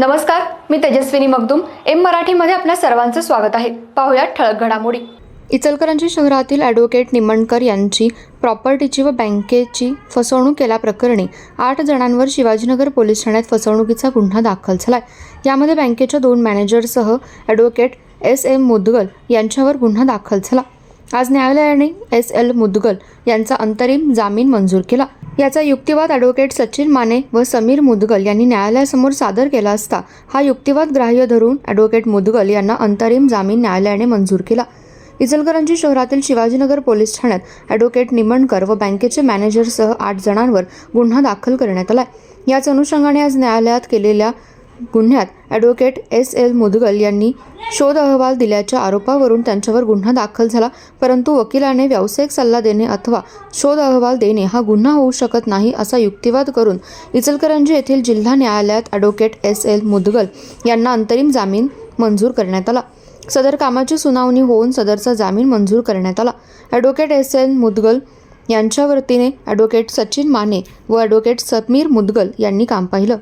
नमस्कार मी तेजस्विनी मगदूम. एम मराठीमध्ये आपल्या सर्वांचं स्वागत आहे. पाहुयात ठळक घडामोडी. इचलकरंजी शहरातील ॲडव्होकेट निमणकर यांची प्रॉपर्टीची व बँकेची फसवणूक केल्याप्रकरणी आठ जणांवर शिवाजीनगर पोलीस ठाण्यात फसवणुकीचा गुन्हा दाखल झाला आहे यामध्ये बँकेच्या दोन मॅनेजरसह ॲडव्होकेट एस एम मुदगल यांच्यावर गुन्हा दाखल झाला. आज न्यायालयाने एस एल मुदगल यांचा अंतरिम जामीन मंजूर केला. याचा युक्तिवाद ॲडव्होकेट सचिन माने व समीर मुदगल यांनी न्यायालयासमोर सादर केला असता हा युक्तिवाद ग्राह्य धरून ॲडव्होकेट मुदगल यांना अंतरिम जामीन न्यायालयाने मंजूर केला. इचलकरंजी शहरातील शिवाजीनगर पोलीस ठाण्यात ॲडव्होकेट निमणकर व बँकेचे मॅनेजरसह आठ जणांवर गुन्हा दाखल करण्यात आला याच अनुषंगाने आज न्यायालयात केलेल्या गुन्ह्यात ॲडव्होकेट एस एल मुदगल यांनी शोध अहवाल दिल्याच्या आरोपावरून त्यांच्यावर गुन्हा दाखल झाला. परंतु वकिलाने व्यावसायिक सल्ला देणे अथवा शोध अहवाल देणे हा गुन्हा होऊ शकत नाही असा युक्तिवाद करून इचलकरंजी येथील जिल्हा न्यायालयात ॲडव्होकेट एस एल मुदगल यांना अंतरिम जामीन मंजूर करण्यात आला. सदर कामाची सुनावणी होऊन सदरचा जामीन मंजूर करण्यात आला. ॲडव्होकेट एस एल मुदगल यांच्या वतीने ॲडव्होकेट सचिन माने व ॲडव्होकेट समीर मुदगल यांनी काम पाहिलं.